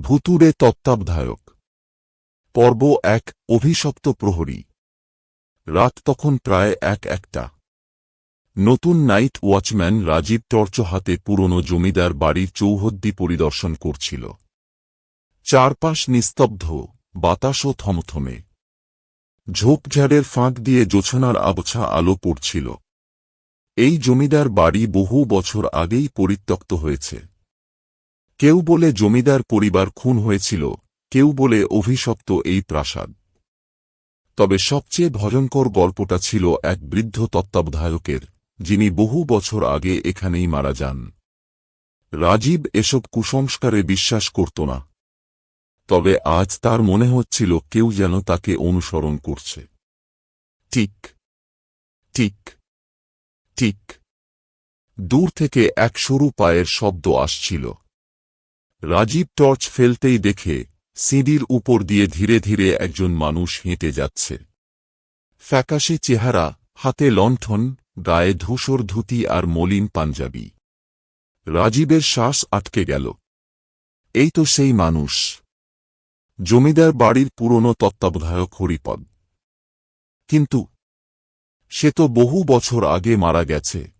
ভুতুরে তত্ত্বাবধায়ক। পর্ব এক, অভিশপ্ত প্রহরী। রাত তখন প্রায় এক একটা। নতুন নাইট ওয়াচম্যান রাজীব টর্চ হাতে পুরনো জমিদার বাড়ির চৌহদ্দি পরিদর্শন করছিল। চারপাশ নিস্তব্ধ, বাতাসও থমথমে। ঝোপঝাড়ের ফাঁক দিয়ে জোছনার আবছা আলো পড়ছিল। এই জমিদার বাড়ি বহু বছর আগেই পরিত্যক্ত হয়েছে। কেউ বলে জমিদার পরিবার খুন হয়েছিল, কেউ বলে অভিশপ্ত এই প্রাসাদ। তবে সবচেয়ে ভয়ঙ্কর গল্পটা ছিল এক বৃদ্ধ তত্ত্বাবধায়কের, যিনি বহু বছর আগে এখানেই মারা যান। রাজীব এসব কুসংস্কারে বিশ্বাস করত না। তবে আজ তার মনে হচ্ছিল কেউ যেন তাকে অনুসরণ করছে। ঠিক ঠিক ঠিক। দূর থেকে এক সরু পায়ের শব্দ আসছিল। রাজীব টর্চ ফেলতেই দেখে সিঁড়ির উপর দিয়ে ধীরে ধীরে একজন মানুষ হেঁটে যাচ্ছে। ফ্যাকাশে চেহারা, হাতে লণ্ঠন, গায়ে ধূসর ধুতি আর মলিন পাঞ্জাবি। রাজীবের শ্বাস আটকে গেল। এই তো সেই মানুষ। জমিদার বাড়ির পুরনো তত্ত্বাবধায়ক হরিপদ। কিন্তু সে তো বহু বছর আগে মারা গেছে।